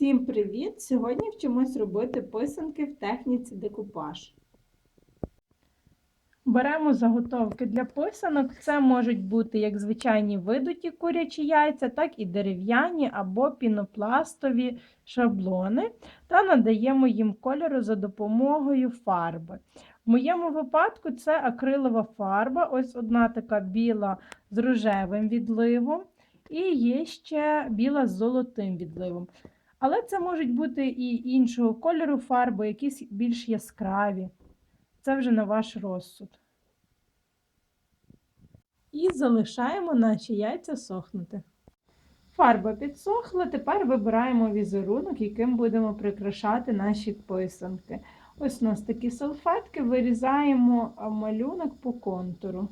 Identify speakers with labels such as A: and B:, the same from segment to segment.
A: Всім привіт! Сьогодні вчимось робити писанки в техніці декупаж. Беремо заготовки для писанок. Це можуть бути як звичайні видуті курячі яйця, так і дерев'яні або пінопластові шаблони, та надаємо їм кольору за допомогою фарби. В моєму випадку це акрилова фарба, ось одна така біла з рожевим відливом, і є ще біла з золотим відливом. Але це можуть бути і іншого кольору фарби, якісь більш яскраві. Це вже на ваш розсуд. І залишаємо наші яйця сохнути. Фарба підсохла, тепер вибираємо візерунок, яким будемо прикрашати наші писанки. Ось у нас такі салфетки, вирізаємо малюнок по контуру.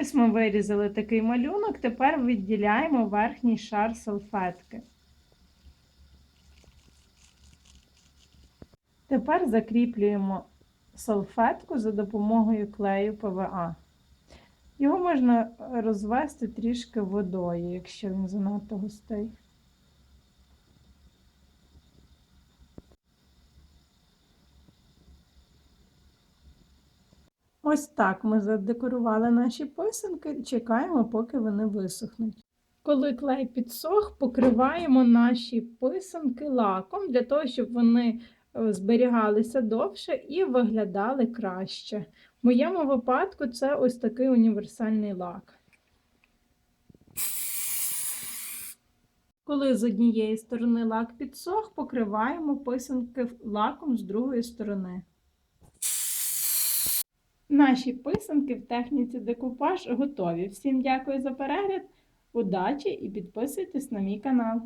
A: Ось ми вирізали такий малюнок, тепер відділяємо верхній шар салфетки. Тепер закріплюємо салфетку за допомогою клею ПВА. Його можна розвести трішки водою, якщо він занадто густий. Ось так ми задекорували наші писанки, чекаємо, поки вони висохнуть. Коли клей підсох, покриваємо наші писанки лаком для того, щоб вони е, зберігалися довше і виглядали краще. В моєму випадку це ось такий універсальний лак. Коли з однієї сторони лак підсох, покриваємо писанки лаком з другої сторони. Наші писанки в техніці декупаж готові. Всім дякую за перегляд, удачі і підписуйтесь на мій канал.